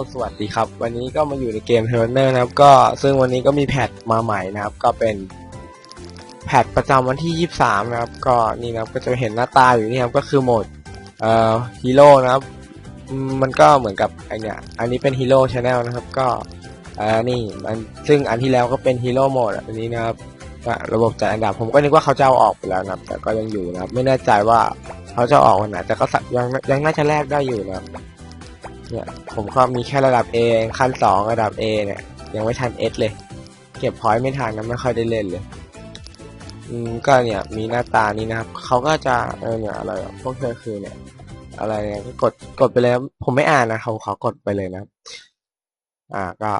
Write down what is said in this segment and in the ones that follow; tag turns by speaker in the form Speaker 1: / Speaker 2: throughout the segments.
Speaker 1: ลสวัสดีครับ วันนี้ก็มาอยู่ในเกมเทอร์เนอร์นะครับ ก็ซึ่งวันนี้ก็มีแพทมาใหม่นะครับ ก็เป็นแพทประจำวันที่ 23 นะครับ ก็นี่นะครับก็จะเห็นหน้าตาอยู่นี่ครับก็คือโหมดเอ่อฮีโร่นะครับ มันก็เหมือนกับไอเนี่ยอันนี้เป็นฮีโร่ชาแนลนะครับ ก็เอ่อนี่มันซึ่งอันที่แล้วก็เป็นฮีโร่โหมดอันนี้นะครับระบบจัดอันดับผมก็นึกว่าเขาจะเอาออกไปแล้วนะครับ แต่ก็ยังอยู่นะครับ ไม่แน่ใจว่าเขาจะออกวันไหนแต่ก็สักยังยังน่าจะแลกได้อยู่นะครับ เนี่ยผมก็มีแค่ระดับ A ขั้นสองระดับ A เนี่ย ยังไม่ทัน S เลย เก็บพอยต์ไม่ทันนะไม่ค่อยได้เล่นเลยอืมก็เนี่ยมีหน้าตานี้นะครับเขาก็จะเออเนี่ยอะไรพวกเธอคือเนี่ย อะไรเนี่ยก็กดกดไปเลยผมไม่อ่านนะเขาขอกดไปเลยนะอ่าก็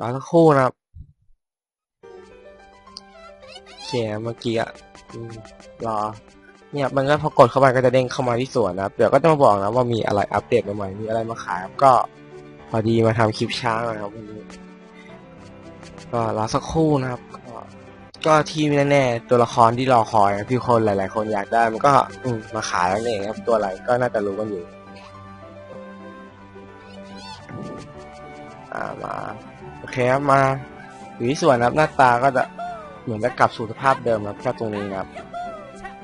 Speaker 1: รอสักครู่นะครับโอเคเมื่อกี้อะรอ เนี่ยมันก็พอกดเข้าไปก็จะเด้งเข้ามาที่สวนนะครับเดี๋ยวก็จะมาบอกนะว่ามีอะไรอัปเดตใหม่มีอะไรมาขายครับก็พอดีมาทำคลิปช้าหน่อยครับวันนี้ก็รอสักครู่นะครับ ก็ก็ที่แน่ๆตัวละครที่รอคอยนะที่คนหลาย ๆ คนอยากได้มันก็อืมาขายแล้วนี่เองครับ ตัวอะไรก็น่าจะรู้กันอยู่ามาโอเคครับมาอยู่ที่สวนนะครับหน้าตาก็จะเหมือนจะกลับสู่สภาพเดิมครับแค่ตรงนี้นะครับ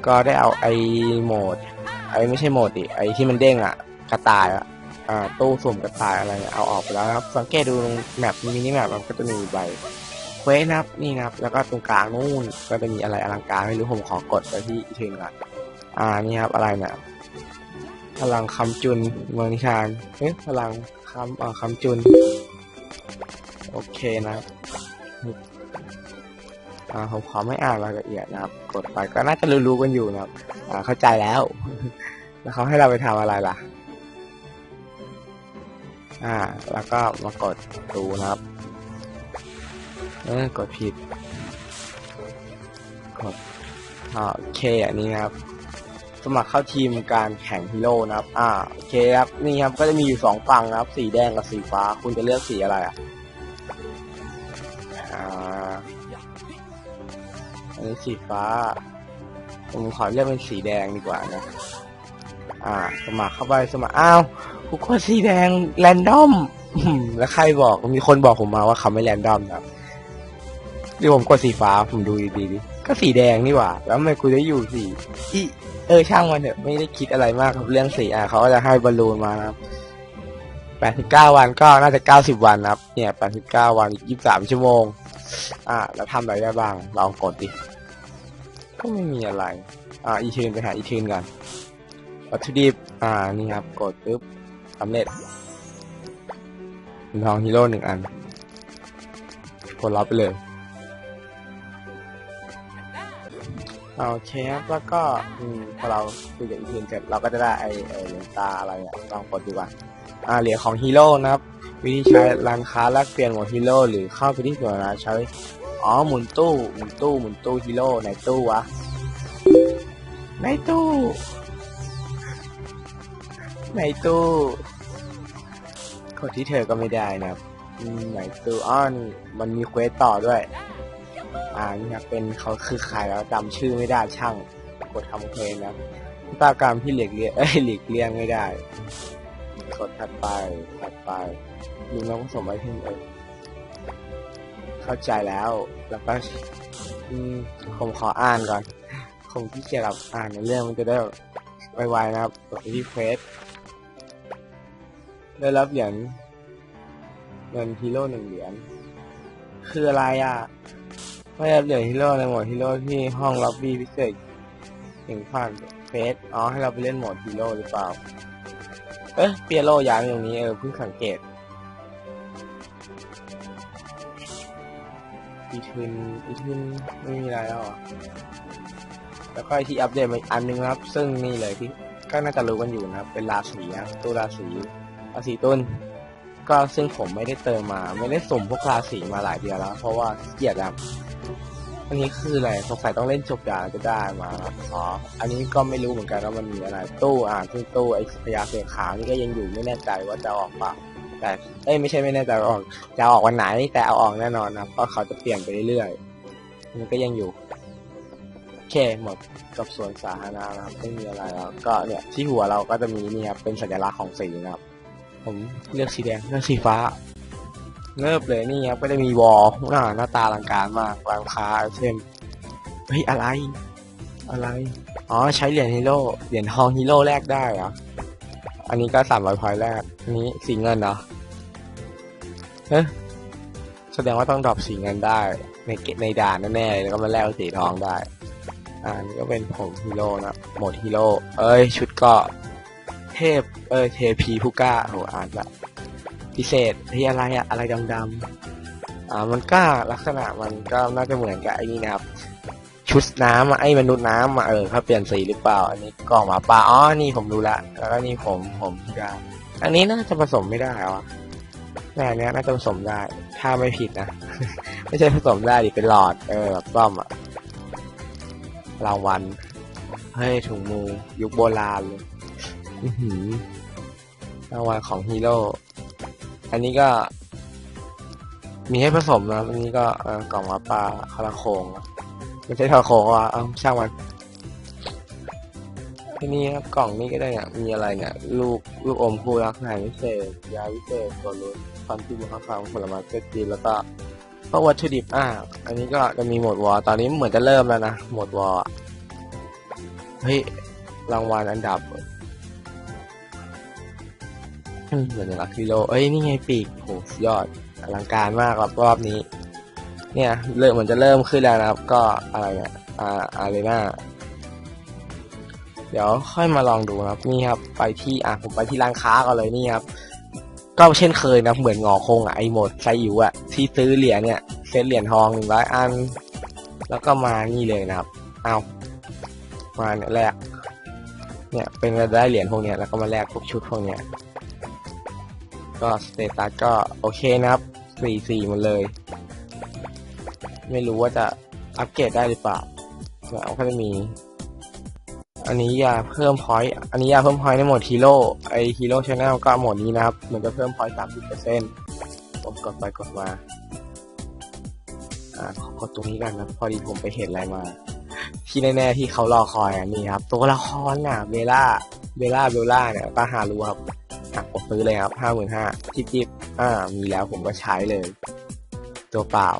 Speaker 1: ก็ได้เอาไอ้โหมด ไอ้ไม่ใช่โหมดดิไอ้ที่มันเด้งอะกระต่ายอะอ่าตู้สุ่มกระต่ายอะไรเนี่ยเอาออกไปแล้วครับ สังเกตดูตรงแมปมินิแมปมันก็จะมีใบเควสนะครับนี่นะครับ แล้วก็ตรงกลางนู่นก็จะมีอะไรอลังการไม่รู้ผมขอกดไปที่อีเทนก่อนอ่านี่ครับอะไรเนี่ยพลังคำจุนเมืองนิชานเอ๊ะพลังคำอ่าคำจุน โอเคนะครับ ผมขอไม่อ่านรายละเอียดนะครับ กดไปก็น่าจะรู้ๆกันอยู่นะครับอ่าเข้าใจแล้ว แล้วเขาให้เราไปทำอะไรล่ะ อ่า แล้วก็มากดดูนะครับเออกดผิด กดโอเคอันนี้นะครับ สมัครเข้าทีมการแข่งฮีโร่นะครับ อ่า โอเคครับ นี่ครับ ก็จะมีอยู่สองฝั่งนะครับ สีแดงกับสีฟ้า คุณจะเลือกสีอะไรอะ นี้สีฟ้า ผมขอเลือกเป็นสีแดงดีกว่านะ อ่า สมัครเข้าไปสมัคร อ้าวกูกดสีแดงแรนดอม แล้วใครบอก มีคนบอกผมมาว่าเขาไม่แรนดอมครับดี๋ผมกดสีฟ้า ผมดูดีๆดิ ก็สีแดงนี่หว่า แล้วทำไมกูได้อยู่สีอีเออช่างมันเถอะไม่ได้คิดอะไรมากกับเรื่องสีอะเขาก็จะให้บอลลูนมานะครับแปดสิบเก้าวันก็น่าจะเก้าสิบวันนะครับ เนี่ยแปดสิบเก้าวันยี่สิบสามชั่วโมง อ่า แล้วทำอะไรได้บ้างลองกดดิ ก็ไม่มีอะไร อ่า อีเทนไปหาอีเทนกันวัตถุดิบ อ่า นี่ครับ กดปุ๊บสำเร็จเป็นทองฮีโร่หนึ่งอัน กดรับไปเลยอ่าโอเคครับ แล้วก็ อืม พอเราคุยกับอีเทนเสร็จ เราก็จะได้ไอไอเหรียญตาอะไรเนี่ยลองกดดูก่อนอ่า เหรียญของฮีโร่นะครับ วิธีใช้ร้านค้าแลกเปลี่ยนหมวดฮีโร่หรือเข้าไปที่ส่วนร้านใช้ อ๋อหมุนตู้หมุนตู้หมุนตู้ฮีโร่ไหนตู้วะในตู้ในตู้กดที่เธอก็ไม่ได้นะครับไหนตู้อ้อนี่มันมีเควสต่อด้วย อ่านี่ครับเป็นเขาคือใครแล้วจำชื่อไม่ได้ช่างกดทำเควสนะตากรรมที่หลีกเลี่ยงเอ้ยหลีกเลี่ยงไม่ได้กดถัดไปถัดไปลุงน้องสมไว้ที่เออ เข้าใจแล้ว แล้วก็ผมขออ่านก่อน ผมที่เกียรับอ่านในเรื่องมันจะได้ไวๆนะครับกดไปที่เฟซได้รับเหรียญเงินฮีโร่หนึ่งเหรียญคืออะไรอะไม่ได้รับเหรียญฮีโร่ในหมดฮีโร่ที่ห้องล็อบบี้พิเศษถึงผ่านเฟซอ๋อให้เราไปเล่นโหมดฮีโร่หรือเปล่า เอ๊ะเปียโรย้ายมาตรงนี้เออเพิ่งสังเกต อีทึนอีทึนไม่มีอะไรแล้วอะแล้วก็ไอที่อัปเดตมาอีกอันนึงนะครับ ซึ่งนี่เลยที่ก็น่าจะรู้กันอยู่นะครับ เป็นราศีนะตู้ราศีราศีต้นก็ซึ่งผมไม่ได้เติมมา ไม่ได้สุ่มพวกราศีมาหลายเดือนแล้ว เพราะว่าเกียจครับอันนี้คืออะไรสงสัยต้องเล่นจบยาจะได้มาครับอ๋ออันนี้ก็ไม่รู้เหมือนกันว่ามันมีอะไร ตู้อ่าซึ่งตู้ไอ้พยาเสือขาวนี่ก็ยังอยู่ไม่แน่ใจว่าจะออกปล่า แต่เอ้ยไม่ใช่ไม่แน่ใจว่ออก จะออกวันไหนแต่เอาออกแน่นอนนะเพราะเขาจะเปลี่ยนไปเรื่อยๆมันก็ยังอยู่โอเคหมดกับสวนสาธารณะนะครับไม่มีอะไรแล้ว ก็เนี่ยที่หัวเราก็จะมีนี่ครับเป็นสัญลักษณ์ของสีนะครับ ผมเลือกสีแดงเลือกสีฟ้าเริ่มเลยนี่ครับก็จะมีวอลหน้าหน้าตาลังการมากรานค้าไอเทมเฮ้ยอะไร อะไร อ๋อใช้เหรียญฮีโร่เหรียญทองฮีโร่แลกได้เหรอ อันนี้ก็สามร้อยพอยแรกอันนี้สีเงินเหรอเฮ้ยแสดงว่าต้องดรอปสีเงินได้ ในเกในด่านแน่ๆแล้วก็มาแลกสีทองได้ อ่านี่ก็เป็นผมฮีโร่นะโหมดฮีโร่เอ้ย ชุดเกาะเทพ เอ้ยเทพีผู้กล้าโหอ่านละพิเศษที่อะไรอะอะไรดำๆอ่ามันก็ลักษณะมันก็น่าจะเหมือนกับไอ้นี่นะครับ ชุดน้ำอะไอ้มนุษย์น้ำอะเออเขาเปลี่ยนสีหรือเปล่า อันนี้กล่องหมาป่าอ๋อนี่ผมรู้ละแล้วก็นี่ผมผมพิการอันนี้น่าจะผสมไม่ได้หรอแต่อันเนี้ยน่าจะผสมได้ ถ้าไม่ผิดนะ ไม่ใช่ผสมได้ดิเป็นหลอดเออแบบซ่อมอะรางวัลเฮ้ยถุงมือยุคโบราณเลยอื้อหือรางวัลของฮีโร่อันนี้ก็ มีให้ผสมนะอันนี้ก็กล่องมาป่าคาราโคงอะ ไม่ใช่คาราโคงว่ะเอาช่างมันที่นี่ครับกล่องนี้ก็ได้เนี่ยมีอะไรเนี่ยลูกลูกอมคู่รักหายวิเศษยาวิเศษตัวลดความที่มีข้าวฟังผลไม้เกจีแล้วก็พวกวัตถุดิบอ่าอันนี้ก็จะมีหมดวอตอนนี้เหมือนจะเริ่มแล้วนะหมดวอเฮ้ยรางวัลอันดับเหมือนลักฮิโลเอ้ยนี่ไงปีกโหยอดอลังการมากรับรอบนี้ เนี่ยเริ่มเหมือนจะเริ่มขึ้นแล้วนะครับ ก็อะไรเนี่ยอ่าอารีนาเดี๋ยวค่อยมาลองดูนะครับนี่ครับ ไปที่อะผมไปที่ร้านค้าก่อนเลยนี่ครับ ก็เช่นเคยนะเหมือนงอคงอะไอโหมดไซอิ๋วอะที่ซื้อเหรียญเนี่ยเซตเหรียญทองหนึ่งร้อยอัน แล้วก็มานี่เลยนะครับ เอามาเนี่ยแรกเนี่ยเป็นได้เหรียญพวกเนี้ยแล้วก็มาแลกพวกชุดพวกเนี้ยก็สเตตัสก็โอเคนะครับสี่สี่หมดเลย ไม่รู้ว่าจะอัปเกรดได้หรือเปล่าแล้วก็จะมี อันนี้ยาเพิ่มพอยต์อันนี้ยาเพิ่มพอยต์ในโหมดฮีโร่ไอฮีโร่ชาแนลก็โหมดนี้นะครับมันจะเพิ่มพอยต์สามสิบเปอร์เซ็นต์ผมกดไปกดมาอ่าขอกดตรงนี้กันนะพอดีผมไปเห็นอะไรมา ที่แน่ๆที่เขารอคอยอันนี้ครับ ตัวละครน่ะเบล่าเบล่าเบล่าเนี่ยก็หารู้ครับอะกดซื้อเลยครับห้าหมื่นห้าจิบจิบอ่ามีแล้วผมก็ใช้เลย ตัวเปล่า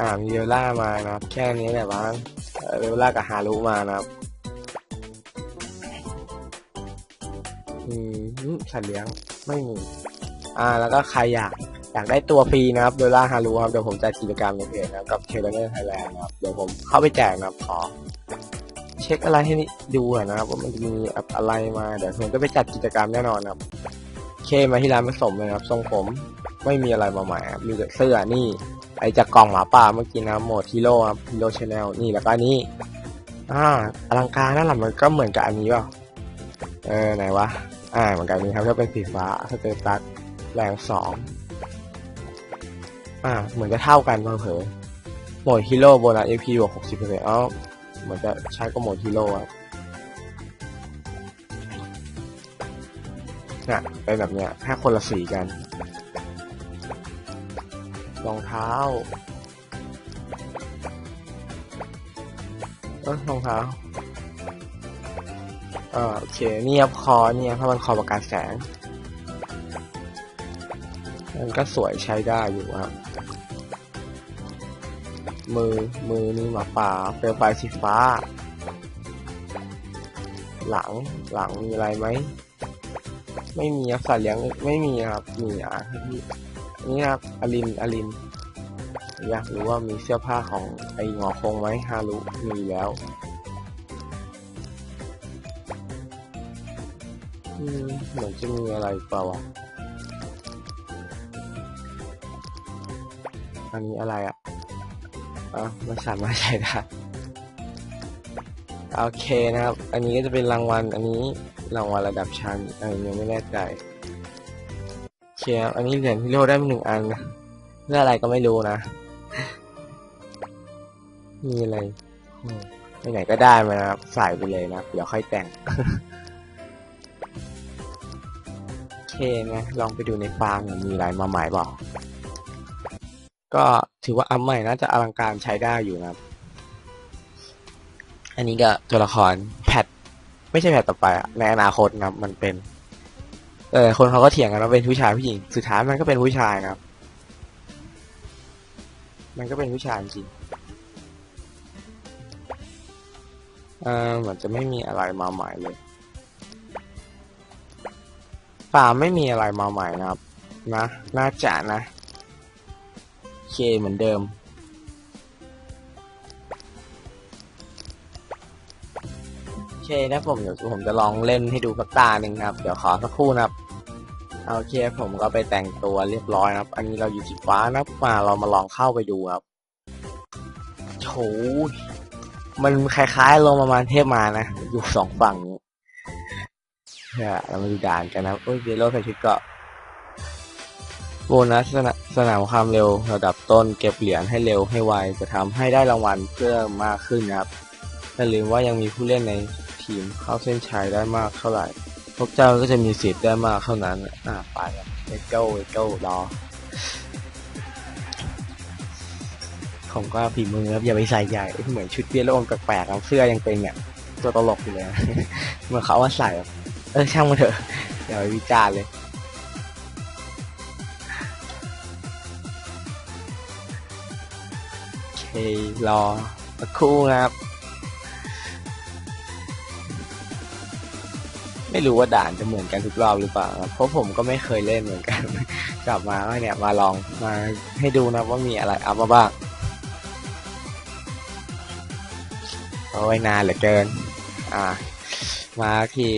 Speaker 1: อ่ามีเวล่ามานะครับ แค่นี้แหละบ้างเอ่อเวล่ากับฮารุมานะครับ อืมสัตว์เลี้ยงไม่มีอ่า แล้วก็ใครอยากอยากได้ตัวฟรีนะครับเวล่าฮารุครับเดี๋ยวผมจัดกิจกรรมในเพจนะครับกับเทเลเนอร์ไทยแลนด์นะครับเดี๋ยวผมเข้าไปแจกนะครับขอเช็คอะไรให้ดูอนะครับว่ามันจะมีอะไรมาเดี๋ยวผมจะไปจัดกิจกรรมแน่นอนครับ เคมาที่ร้านผสมเลยครับทรงผมไม่มีอะไรมาใหม่ครับมีแต่เสื้อนี่ ไอจากกล่องหมาป่าเมื่อกี้นะโหมดฮีโร่ครับฮีโร่ชาแนลนี่แล้วก็นนี้อ่าอลังการนั่นแหละมันก็เหมือนกับอันนี้เปล่าเออไหนวะอ่าเหมือนกันนี้ครับก็เป็นสีฟ้าสเตตัสแรงสองอ่าเหมือนจะเท่ากันเผลอๆโหมดฮีโร่โบนัสเอพีบวกหกสิบเปอร์เซ็นต์อ๋อเหมือนจะใช้ก็โหมดฮีโร่ครับ เนี่ยเป็นแบบเนี้ยแค่คนละสีกันรองเท้าเออรองเท้าเออโอเคนี่ครับคอเนี่ยถ้ามันคอประกาศแสง มันก็สวยใช้ได้อยู่ครับ มือ มือนี่หมาป่า เปลวไฟสีฟ้า หลัง หลังมีอะไรไหม ไม่มีครับสัตว์เลี้ยงไม่มีครับมีอะนี่นี่ครับอลินอลิน อยากรู้ว่ามีเสื้อผ้าของไอ้งอคงไหมฮารุมีแล้วเหมือนจะมีอะไรเปล่าวะอันนี้อะไรอะอะไม่สามารถใช้ได้โอเคนะครับ อันนี้ก็จะเป็นรางวัล อันนี้รางวัลระดับชั้นอันนี้ยังไม่แน่ใจเคครับอันนี้เหรียญฮีโร่ได้มาหนึ่งอันนะเพื่ออะไรก็ไม่รู้นะ มีอะไรอืมไปไหนก็ได้มานะครับใส่ไปเลยนะเดี๋ยวค่อยแต่งโอเคนะลองไปดูในฟาร์มมีอะไรมาใหม่เปล่าก็ถือว่าอัพใหม่น่าจะอลังการใช้ได้อยู่นะครับ อันนี้ก็ตัวละคร ไม่ใช่แพทต่อไปอะในอนาคตนะครับ มันเป็น เออคนเขาก็เถียงกันว่าเป็นผู้ชายผู้หญิง สุดท้ายมันก็เป็นผู้ชายครับ มันก็เป็นผู้ชายจริงเออเหมือนจะไม่มีอะไรมาใหม่เลยป่าไม่มีอะไรมาใหม่นะครับ นะ น่าจะนะ เคเหมือนเดิม นะผมเดี๋ยวผมจะลองเล่นให้ดูสักตาหนึ่งครับ เดี๋ยวขอสักครู่นะครับโอเคผมก็ไปแต่งตัวเรียบร้อยครับ อันนี้เราอยู่สีฟ้านะครับมาเรามาลองเข้าไปดูครับโถมันคล้ายๆลงประมาณเทพมานะ อยู่สองฝั่งเดี๋ยเรามาดูด่านกันนะโอ้ยเยลโล่ใส่ชุดเกาะโบนัสสนามความเร็วระดับต้นเก็บเหรียญให้เร็วให้ไวจะทำให้ได้รางวัลเพิ่มมากขึ้นนะครับอย่าลืมว่ายังมีผู้เล่นใน ทีมเข้าเส้นชัยได้มากเท่าไหร่ พวกเจ้าก็จะมีสิทธิ์ได้มากเท่านั้น อ่าไปครับเอเก้าเอเก้ารอผมก็ฝีมือครับอย่าไปใส่ใหญ่เหมือนชุดเปียโลนแปลกๆครับเสื้อยังเป็นเนี่ยตัวตลกอยู่เลยเมื่อเขาว่าใส่เออช่างมันเถอะอย่าไปวิจารณ์เลยโอเครอสักครู่นะครับ ไม่รู้ว่าด่านจะเหมือนกันทุกรอบหรือเปล่าครับเพราะผมก็ไม่เคยเล่นเหมือนกัน กลับมาเนี่ยมาลองมาให้ดูนะว่ามีอะไรอัพมาบ้างโอ้ยนานเหลือเกิน อ่า มาที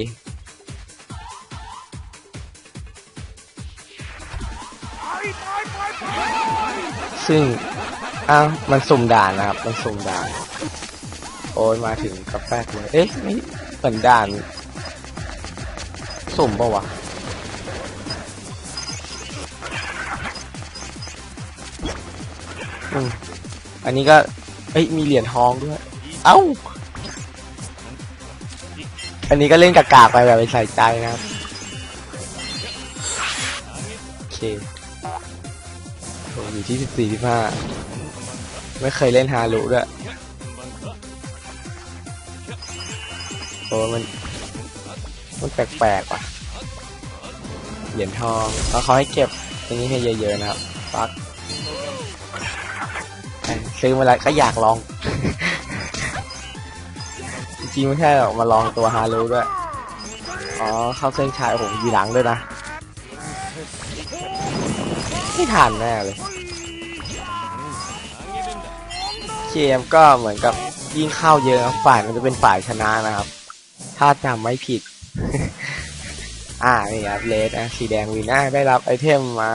Speaker 1: ซึ่งอ้าวมันสุ่มด่านนะครับ มันสุ่มด่าน โอ้ยมาถึงกาแฟเลย เอ๊ะนี่เหมือนด่าน สุ่มปะวะ อืม อันนี้ก็ เอ้ย มีเหรียญทองด้วย เอ้า อันนี้ก็เล่นกากๆไปแบบไปใส่ใจนะครับ โอเคผมอยู่ที่สิบสี่สิบห้าไม่เคยเล่นฮารุด้วยโอ้มัน มันแปลกๆว่ะ เหรียญทองแล้วเขาให้เก็บอันนี้ให้เยอะๆนะครับฟักซื้อมาแล้วก็อยากลอง จริงๆไม่ใช่หรอกมาลองตัวฮารุด้วย อ๋อ เข้าเส้นชัยโอ้โหยีหลังด้วยนะไม่ทันแน่เลยเกมก็เหมือนกับยิ่งเข้าเยอะฝ่ายมันจะเป็นฝ่ายชนะนะครับ ถ้าจำไม่ผิด อ่านี่ครับเลสนะสีแดงวีน่าได้รับไอเทมมา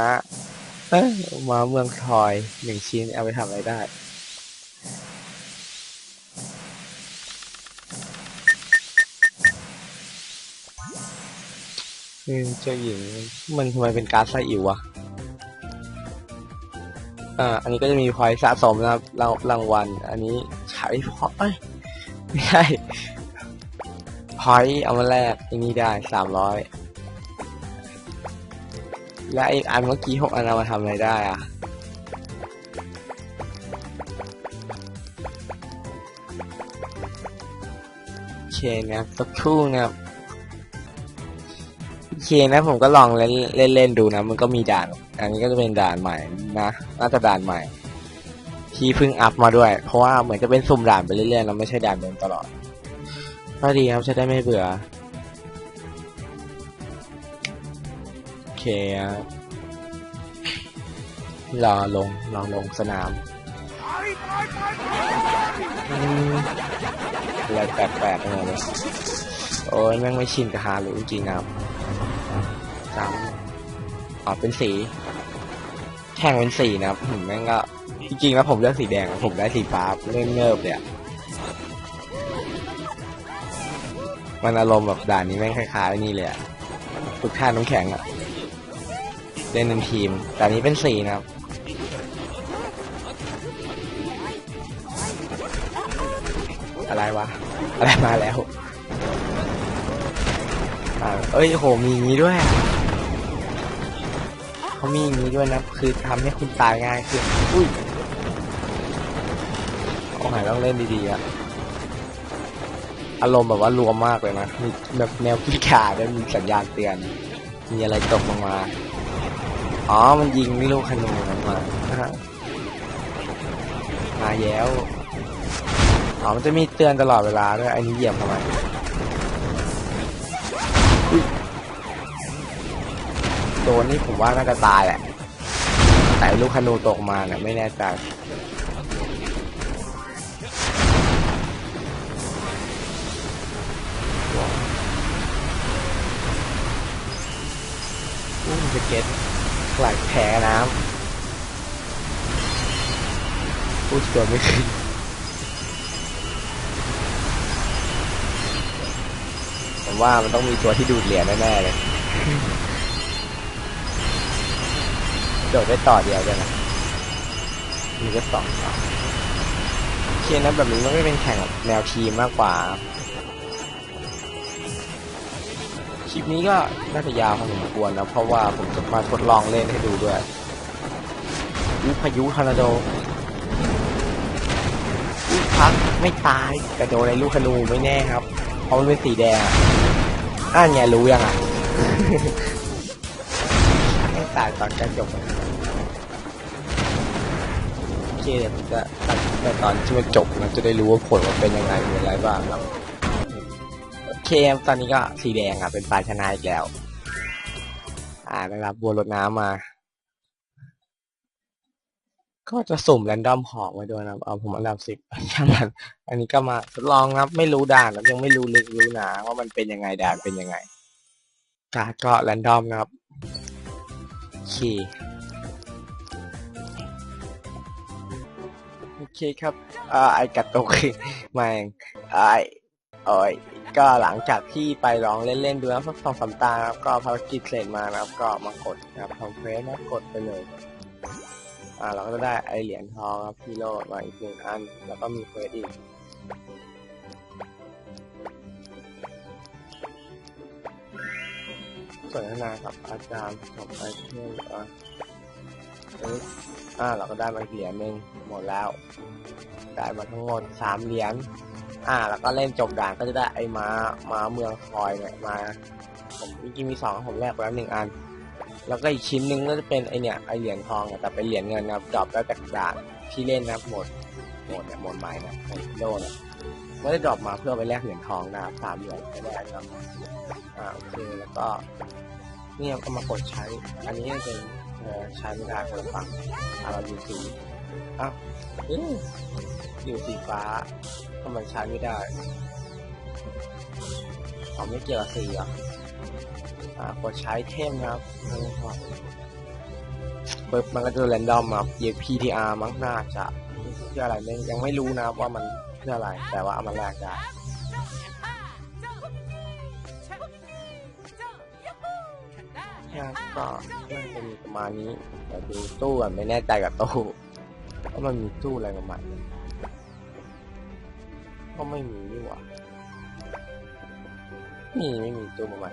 Speaker 1: เอ้ยมาเมืองทอยหนึ่งชิ้นเอาไปทำอะไรได้อืมเจ้าหญิงมันทำไมเป็นการ์ดไสอิ๋ววะอ่าอันนี้ก็จะมีพอยสะสมนะครับรางรางวัล อันนี้ใช้พอยต์เอ้ยไม่ใช่ พอยต์เอามาแลกอันนี้ได้สามร้อยและอีกอันเมื่อกี้หกอันเอามาทำอะไรได้อะโอเคนะครับสักครู่นะครับโอเคนะผมก็ลองเล่นเล่นเล่นดูนะ มันก็มีด่าน อันนี้ก็จะเป็นด่านใหม่นะน่าจะด่านใหม่ ที่เพิ่งอัพมาด้วย เพราะว่าเหมือนจะเป็นสุ่มด่านไปเรื่อยๆแล้วไม่ใช่ด่านเดิมตลอด ก็ดีครับจะได้ไม่เบื่อ โอเคครับรอลงรอลงสนามอืมอะไรแปลกๆไปหมดเลยโอ้ยแม่งไม่ชินกับฮารุจริงครับซ้ำอ๋อเป็นสี แข่งเป็นสีนะครับหืมแม่งก็จริงๆแล้วผมเลือกสีแดงผมได้สีฟ้าเล่นเงิบเลยอะ มันอารมณ์แบบด่านนี้แม่งคล้ายๆนี่เลยอะทุกท่าน้ำแข็งอะเล่นเป็นทีม แต่นี้เป็นสี่นะครับอะไรวะ อะไรมาแล้วอเอ้ยโหมีอย่างนี้ด้วยเขามีอย่างนี้ด้วยนะ คือทำให้คุณตายง่ายขึ้นอุ้ยโอ้ยต้องเล่นดีๆอะ อารมณ์แบบว่ารวมมากเลยนะมีแบบแนวกิ้งก่าด้วยมีสัญญาณเตือน มีอะไรตกลงมา อ๋อ มันยิงลูกขนูนั้นมาฮะมาแย้วอ๋อ มันจะมีเตือนตลอดเวลาด้วยไอ้นี้เหยียบทำไมโดนนี่ผมว่าน่าจะตายแหละ แต่ลูกขนูตกมาเนี่ยไม่แน่ใจ อุ้มจะเก็ตไหลแผลน้ำพูดตัวไม่ขึ้นผมว่ามันต้องมีตัวที่ดูดเหรียญแน่ๆเลยโดดได้ต่อเดียวด้วยนะมีก็สองต่อโอเคนะแบบนี้มันไม่เป็นแข่งแบบแนวทีมมากกว่า คลิปนี้ก็น่าจะยาวพอสมควรนะ เพราะว่าผมจะมาทดลองเล่นให้ดูด้วยอุพายุทอร์นาโดอุยพักไม่ตายแต่โดนในลูกธนูไม่แน่ครับ เพราะมันเป็นสีแดงอะอ่านไงรู้ยังอะไม่ตายตอนกล้จบโอเคเดี๋ยวผมจะตัดแต่ตอนที่มันจบนจะได้รู้ว่าผลมันเป็นยังไงมีอะไรบ้างครับ เคตอนนี้ก็สีแดงอะเป็นฝ่ายชนะอีกแล้ว อ่าได้รับบัวรดน้ำมา ก็จะสุ่มแรนดอมของไว้ด้วยนะเอาผมอันดับสิบช่างมันอันนี้ก็มาทดลองนะครับ ไม่รู้ด่านยังไม่รู้ลึกรู้หนาว่ามันเป็นยังไงด่านเป็นยังไงการก็แรนดอมครับโอเคโอเคครับอ่าไอกัดตกแม่งไอโอ้ย ก็หลังจากที่ไปลองเล่นๆดูแล้วสักสองสามตานะครับก็ภารกิจเสร็จมานะครับ ก็มากดนะครับทำเควสนะกดไปเลยอ่าเราก็จะได้ไอเหรียญทองครับพี่โลดมาอีกหนึ่งอัน แล้วก็มีเควสอีกสวนทนากับอาจารย์ของไอเทมอะเอ้ยอ่าเราก็ได้มาเหรียญหนึ่งหมดแล้ว ได้มาทั้งหมดสามเหรียญ อ่า แล้วก็เล่นจบด่านก็จะได้ไอ้ม้าม้าเมืองคอยเนี่ยมา ผมจริงๆมีสองผมแลกไปแล้วหนึ่งอัน แล้วก็อีกชิ้นหนึ่งก็จะเป็นไอเนี่ยไอเหรียญทองแต่เป็นเหรียญเงินนะครับดรอปได้จากด่านที่เล่นนะหมดหมดเนี่ยหมดใหม่นะไอโลนะไม่ได้ดรอปมาเพื่อไปแลกเหรียญทองนะครับสามเหรียญก็ได้ครับอ่าโอเคแล้วก็เนี่ยก็มากดใช้ อันนี้เป็นใช้ไม่ได้คนละฝั่งอ่าเราอยู่สีอ้าวอยู่สีฟ้า ทำไมใช้ไม่ได้อ๋อไม่เกี่ยวกับสีอะกดใช้เทมนะครับแล้วก็ปึ๊บมันก็จะแรนดอมครับ PTR มั้งน่าจะเพื่ออะไรไม่ยังไม่รู้นะว่ามันเพื่ออะไร แต่ว่าเอามาแลกได้ครับก็น่าจะมีประมาณนี้แต่ดูตู้ก่อนไม่แน่ใจกับตู้ว่ามันมีตู้อะไรประมาณนี้ ก็ไม่มีนี่หว่ามีไม่มีตู้มาใหม่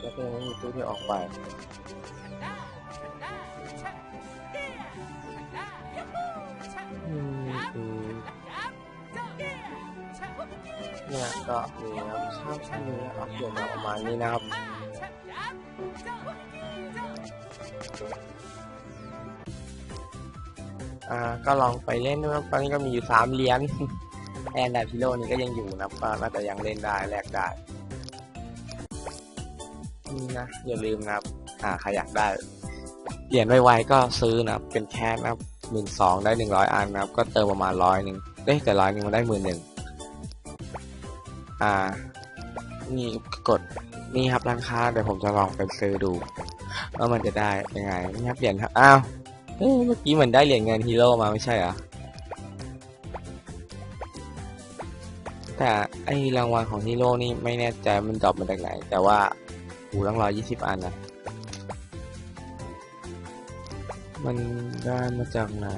Speaker 1: แล้วก็ยังไม่มีตู้ที่ออกไปเนี่ยก็มีนะครับชอบชั้นนี้อัปเดตมาประมาณนี้นะครับอ่าก็ลองไปเล่นดูนะครับตอนนี้ก็มีอยู่สามเหรียญ แอนดาพิโลนี่ก็ยังอยู่นะครับก็น่าจะยังเล่นได้แลกได้นี่นะอย่าลืมนะครับอ่าใครอยากได้เหรียญไวๆก็ซื้อนะครับเป็นแคสนะครับหมื่นสองได้หนึ่งร้อยอันนะครับ ก็เติมประมาณร้อยหนึ่งเอ้แต่ร้อยหนึ่งมันได้หมื่นหนึ่งอ่า นี่กดนี่ครับร้านค้าเดี๋ยวผมจะลองไปซื้อดูว่ามันจะได้ยังไงนี่ครับเหรียญอ้าวเอ้ยเมื่อกี้เหมือนได้เหรียญเงินฮีโร่มาไม่ใช่เหรอ แต่ไอรางวัลของฮีโร่นี่ไม่แน่ใจมันดรอปมาจากไหน แต่ว่าหูตั้งร้อยยี่สิบอันนะมันได้มาจากไหน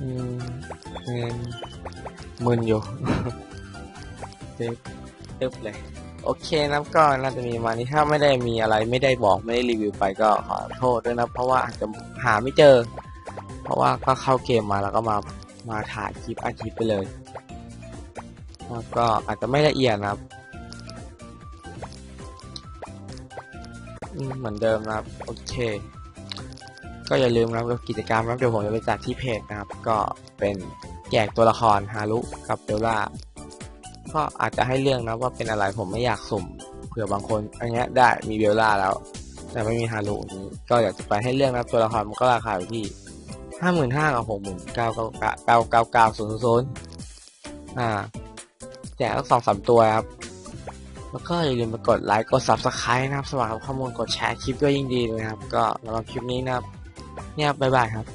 Speaker 1: อืมเงินมึนอยู่เต็มตึ๊บเลยโอเคนะก็น่าจะมีมานี้ถ้าไม่ได้มีอะไรไม่ได้บอกไม่ได้รีวิวไปก็ขอโทษด้วยนะ เพราะว่าอาจจะหาไม่เจอ เพราะว่าก็เข้าเกมมาแล้วก็มามาถ่ายคลิปอาทิตย์ไปเลยแล้วก็อาจจะไม่ละเอียดนะครับเหมือนเดิมนะครับ โอเค ก็อย่าลืมนะครับกิจกรรมนะครับเดี๋ยวผมจะไปจัดที่เพจนะครับ ก็เป็นแจกตัวละครฮารุกับเบลล่าก็อาจจะให้เลือกนะว่าเป็นอะไรผมไม่อยากสุ่มเผื่อบางคนอันเนี้ยได้มีเบลล่าแล้ว แต่ไม่มีฮารุนี้ก็อยากจะไปให้เลือกนะตัวละครมันก็ราคาอยู่ที่ ห้าหมื่นห้ากับหกหมื่นเก้าเก้าเก้าเก้าเก้าศูนย์ศูนย์อ่าแจกทั้งสองสามตัวครับ แล้วก็อย่าลืมไปกดไลค์กด subscribe นะครับสำหรับข้อมูลกดแชร์คลิปก็ยิ่งดีเลยนะครับ ก็สำหรับคลิปนี้นะครับ เนี่ยบ๊ายบายครับ